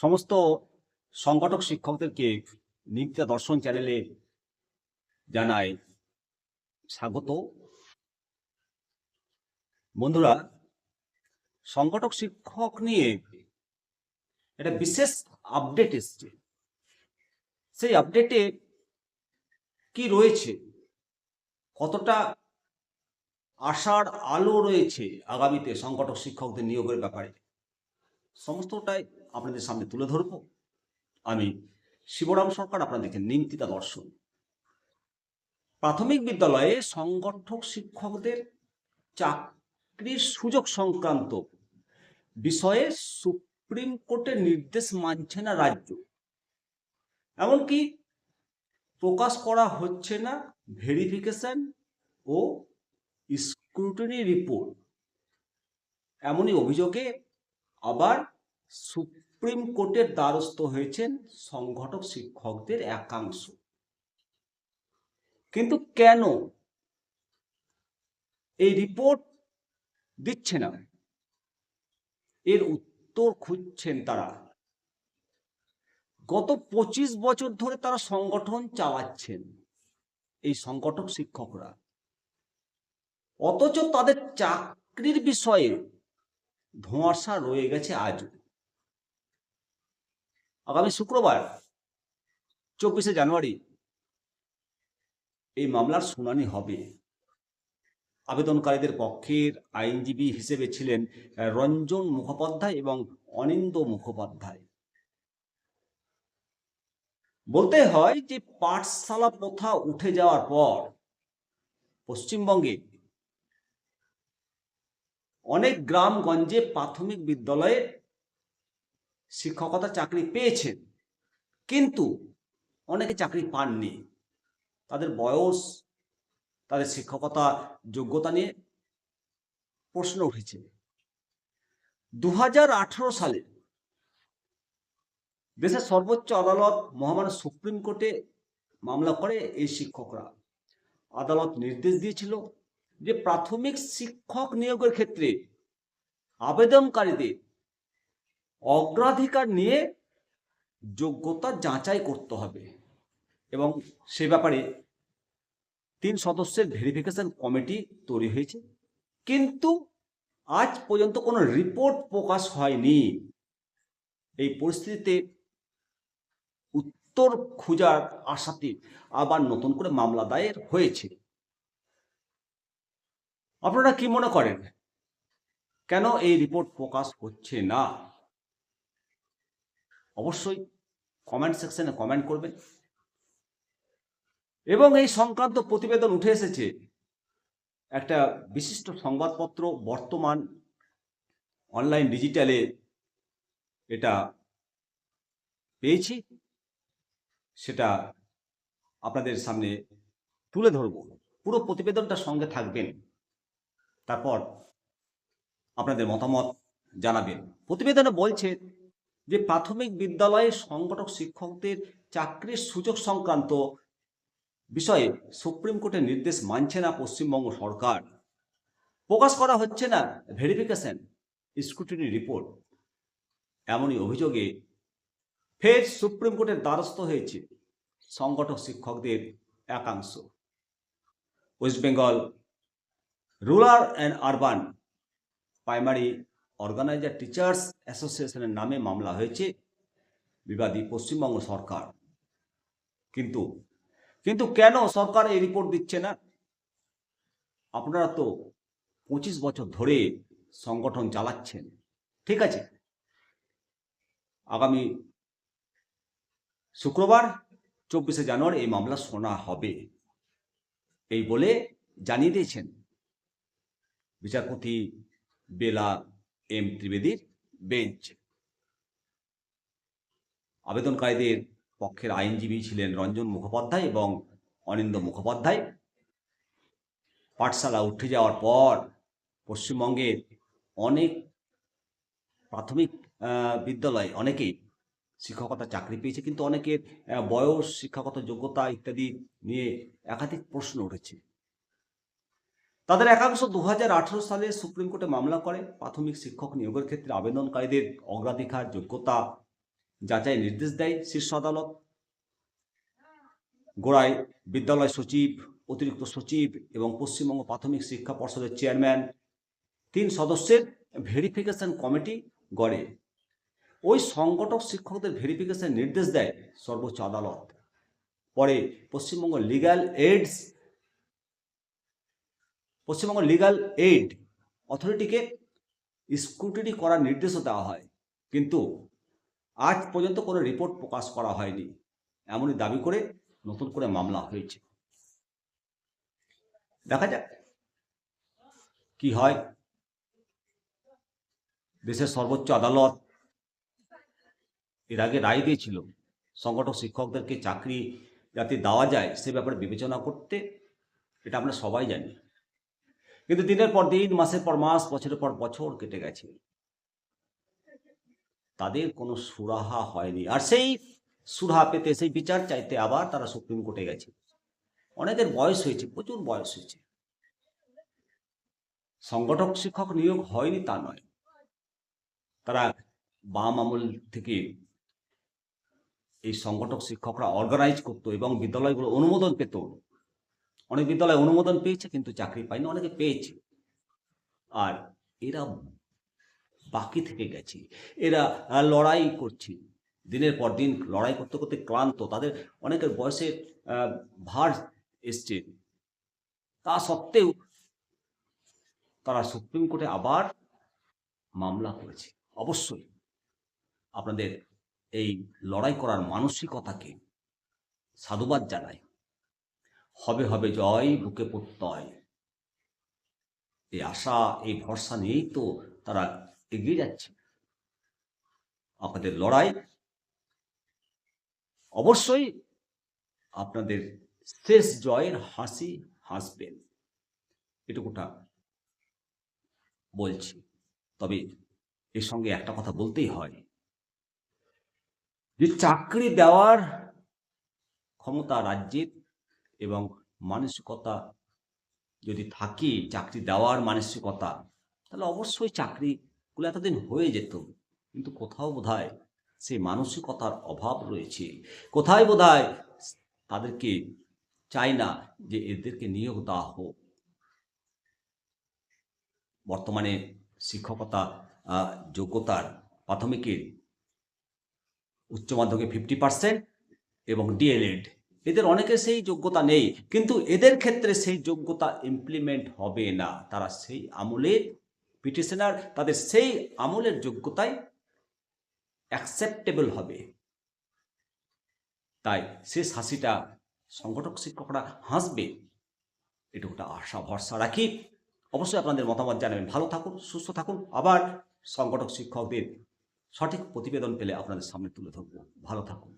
সমস্ত সংগঠক শিক্ষকদেরকে নিত্যা দর্শন চ্যানেলে জানায় স্বাগত। বন্ধুরা, সংগঠক শিক্ষক নিয়ে একটা বিশেষ আপডেট এসছে। সেই আপডেটে কি রয়েছে? কতটা আশার আলো রয়েছে আগামীতে সংগঠক শিক্ষকদের নিয়োগের ব্যাপারে? সমস্তটাই আপনাদের সামনে তুলে ধরব। আমি শিবরাম সরকার, আপনাদেরকে নিমতিতা দর্শন। প্রাথমিক বিদ্যালয়ে সংগঠক শিক্ষকদের চাকরির সুযোগ সংক্রান্ত বিষয়ে সুপ্রিম কোর্টের নির্দেশ মানছে না রাজ্য। এমনকি প্রকাশ করা হচ্ছে না ভেরিফিকেশন ও স্ক্রুটিনি রিপোর্ট। এমনই অভিযোগে আবার সুপ্রিম কোর্টের দ্বারস্থ হয়েছেন সংগঠক শিক্ষকদের একাংশ। কিন্তু কেন এই রিপোর্ট দিচ্ছে না? এর উত্তর খুঁজছেন তারা। গত পঁচিশ বছর ধরে তারা সংগঠন চালাচ্ছেন এই সংগঠক শিক্ষকরা। অথচ তাদের চাকরির বিষয়ে ধোঁয়াশা রয়ে গেছে আজও। আগামী শুক্রবার, চব্বিশে জানুয়ারি, এই মামলার শুনানি হবে। আবেদনকারীদের পক্ষের আইনজীবী হিসেবে ছিলেন রঞ্জন মুখোপাধ্যায় এবং অনিন্দ মুখোপাধ্যায়। বলতে হয় যে পাঠশালা প্রথা উঠে যাওয়ার পর পশ্চিমবঙ্গে অনেক গ্রামগঞ্জে প্রাথমিক বিদ্যালয়ে শিক্ষকতা চাকরি পেয়েছেন, কিন্তু অনেকে চাকরি পাননি। তাদের বয়স, তাদের শিক্ষকতা যোগ্যতা নিয়ে প্রশ্ন উঠেছে। দু হাজার আঠারো সালে দেশের সর্বোচ্চ আদালত মহামান্য সুপ্রিম কোর্টে মামলা করে এই শিক্ষকরা। আদালত নির্দেশ দিয়েছিল যে প্রাথমিক শিক্ষক নিয়োগের ক্ষেত্রে আবেদনকারীদের অগ্রাধিকার নিয়ে যোগ্যতা যাচাই করতে হবে। এবং সে ব্যাপারে তিন সদস্যের ভেরিফিকেশন কমিটি তৈরি হয়েছে। কিন্তু আজ পর্যন্ত কোনো রিপোর্ট প্রকাশ হয়নি। এই পরিস্থিতিতে উত্তর খোঁজার আশাতে আবার নতুন করে মামলা দায়ের হয়েছে। আপনারা কি মনে করেন? কেন এই রিপোর্ট প্রকাশ হচ্ছে না? অবশ্যই কমেন্ট সেকশনে কমেন্ট করবেন। এবং এই সংক্রান্ত প্রতিবেদন উঠে এসেছে একটা বিশিষ্ট সংবাদপত্র বর্তমান অনলাইন ডিজিটালে এটা পেয়েছি, সেটা আপনাদের সামনে তুলে ধরব। পুরো প্রতিবেদনটা সঙ্গে থাকবেন, তারপর আপনাদের মতামত জানাবেন। প্রতিবেদনে বলছে যে প্রাথমিক বিদ্যালয়ে সংগঠক শিক্ষকদের চাকরির সুযোগ সংক্রান্ত বিষয়ে সুপ্রিম কোর্টের নির্দেশ মানছে না পশ্চিমবঙ্গ সরকার। প্রকাশ করা হচ্ছে না ভেরিফিকেশন স্ক্রুটিনি রিপোর্ট এমনই অভিযোগে ফের সুপ্রিম কোর্টের দ্বারস্থ হয়েছে সংগঠক শিক্ষকদের একাংশ। West Bengal, rural and urban, primary organiser teachers অ্যাসোসিয়েশনের নামে মামলা হয়েছে বিবাদী পশ্চিমবঙ্গ সরকার। কিন্তু কিন্তু কেন সরকার এই রিপোর্ট দিচ্ছে না? আপনারা তো পঁচিশ বছর ধরে সংগঠন চালাচ্ছেন, ঠিক আছে? আগামী শুক্রবার, চব্বিশে জানুয়ারি এই মামলা শোনা হবে। এই বলে জানিয়ে দিয়েছেন বিচারপতি বেলা এম ত্রিবেদীর বেঞ্চ আবেদনকারীদের পক্ষের আইনজীবী ছিলেন রঞ্জন মুখোপাধ্যায় এবং অনিন্দ মুখোপাধ্যায়। পাঠশালা উঠে যাওয়ার পর পশ্চিমবঙ্গের অনেক প্রাথমিক বিদ্যালয়ে অনেকেই শিক্ষকতা চাকরি পেয়েছে, কিন্তু অনেকের বয়স, শিক্ষাগত যোগ্যতা ইত্যাদি নিয়ে একাধিক প্রশ্ন উঠেছে। তাদের একাংশ দু হাজার আঠারো সালে সুপ্রিম কোর্টে মামলা করে। প্রাথমিক শিক্ষক নিয়োগের ক্ষেত্রে আবেদনকারীদের অগ্রাধিকার, যোগ্যতা যাচাই নির্দেশ দেয় শীর্ষ আদালত। গোড়ায় বিদ্যালয় সচিব, অতিরিক্ত সচিব এবং পশ্চিমবঙ্গ প্রাথমিক শিক্ষা পর্ষদের চেয়ারম্যান, তিন সদস্যের ভেরিফিকেশন কমিটি গড়ে। ওই সংগঠক শিক্ষকদের ভেরিফিকেশন নির্দেশ দেয় সর্বোচ্চ আদালত। পরে Paschimbanga legal aids Paschimbanga legal aid অথরিটিকে scrutiny করার নির্দেশও দেওয়া হয়। কিন্তু আজ পর্যন্ত কোনো রিপোর্ট প্রকাশ করা হয়নি। এমনই দাবি করে নতুন করে মামলা হয়েছে। দেখা যাক কি হয়। দেশের সর্বোচ্চ আদালত এর আগে রায় দিয়েছিল, সংগঠক শিক্ষকদেরকে চাকরি যাতে দেওয়া যায় সে ব্যাপারে বিবেচনা করতে, এটা আমরা সবাই জানি। কিন্তু দিনের পর দিন, মাসের পর মাস, বছরের পর বছর কেটে গেছে। তাদের কোনো সুরাহা হয়নি। আর সেই সুরাহা পেতে, সেই বিচার চাইতে আবার তারা সুপ্রিম কোর্টে গেছে। অনেকের বয়স হয়েছে, প্রচুর বয়স হয়েছে। সংগঠক শিক্ষক নিয়োগ হয়নি তা নয়। তারা বাম আমল থেকে এই সংগঠক শিক্ষকরা অর্গানাইজ করতো এবং বিদ্যালয়গুলো অনুমোদন পেত। অনেক বিদ্যালয় অনুমোদন পেয়েছে, কিন্তু চাকরি পায়নি, অনেকে পেয়েছে। আর এরা বাকি থেকে গেছে। এরা লড়াই করছে। দিনের পর দিন লড়াই করতে করতে ক্লান্ত। তাদের অনেকের বয়সের ভার এসছে। তা সত্ত্বেও তারা সুপ্রিম কোর্টে আবার মামলা করেছে। অবশ্যই আপনাদের এই লড়াই করার মানসিকতাকে সাধুবাদ জানাই। হবে হবে জয়, বুকে প্রত্যয়। এই আশা, এই ভরসা নিয়েই তো তারা এগিয়ে যাচ্ছে। আপনাদের লড়াই অবশ্যই আপনাদের শেষ জয়ের হাসি হাসবেন। এটুকুটা বলছি। তবে এর সঙ্গে একটা কথা বলতেই হয়। যে চাকরি দেওয়ার ক্ষমতা রাজ্যের এবং মানসিকতা যদি থাকে, চাকরি দেওয়ার মানসিকতা, তাহলে অবশ্যই চাকরিগুলো এতদিন হয়ে যেত। কিন্তু কোথাও বোধহয় সেই মানসিকতার অভাব রয়েছে। কোথায় বোধহয় তাদেরকে চায় না যে এদেরকে নিয়োগ দেওয়া হোক। বর্তমানে শিক্ষকতা যোগ্যতার প্রাথমিকের উচ্চ মাধ্যমিকে ফিফটি পার্সেন্ট এবং ডিএলএড এদের অনেকের সেই যোগ্যতা নেই, কিন্তু এদের ক্ষেত্রে সেই যোগ্যতা ইমপ্লিমেন্ট হবে না। তারা সেই আমলের পিটিশনার তাদের সেই আমলের যোগ্যতায় অ্যাকসেপ্টেবল হবে। তাই শেষ হাসিটা সংগঠক শিক্ষকরা হাসবে। এটুকুটা আশা, ভরসা রাখি। অবশ্যই আপনাদের মতামত জানাবেন। ভালো থাকুন, সুস্থ থাকুন। আবার সংগঠক শিক্ষকদের সঠিক প্রতিবেদন পেলে আপনাদের সামনে তুলে ধরবো। ভালো থাকুন।